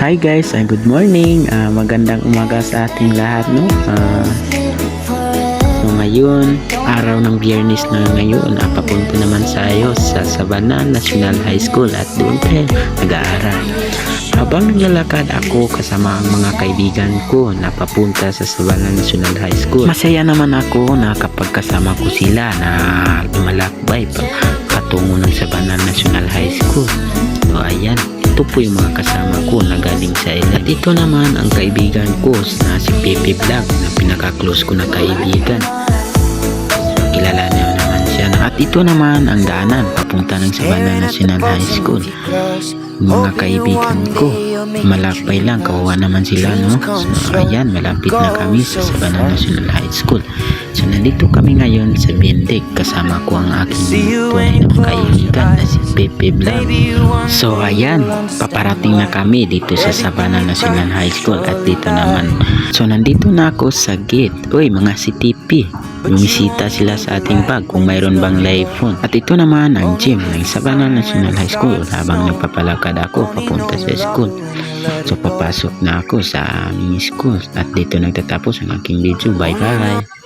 Hi guys, uh, good morning. Ah, magandang umaga sa ating lahat, no? Ah, so ngayon, araw ng biyernes na ngayon, ah, papunta naman tayo sa Sabana National High School at doon tayo nag-aaral. Habang naglalakad ako kasama ang mga kaibigan ko na papunta sa Sabana National High School, masaya naman ako na kapag kasama ko sila na lumalakbay pa patungo ng Sabana National High School. So ayan, ito po yung mga kasama ko na galing sa ila. At ito naman ang kaibigan ko na si Pepe Vlog na pinaka-close ko na kaibigan. Kilala niyo naman siya. At ito naman ang daanan papunta ng Sabana National High School. Mga kaibigan ko, malakbay lang, kawawa naman sila, no? So, ayan, malapit na kami sa Sabana National High School. So, nandito kami ngayon sa Bendig. Kasama ko ang aking tunay na kaibigan na si Pepe Vlog. So, ayan, paparating na kami dito sa Sabana National High School at dito naman. So, nandito na ako sa gate. Uy, mga CTP. Bumisita sila sa ating bag kung mayroon bang live. At ito naman ang gym ng Sabana National High School habang nagpapalakad ako papunta sa school. So papasok na ako sa aming school at dito nagtatapos ang aking video. Bye bye!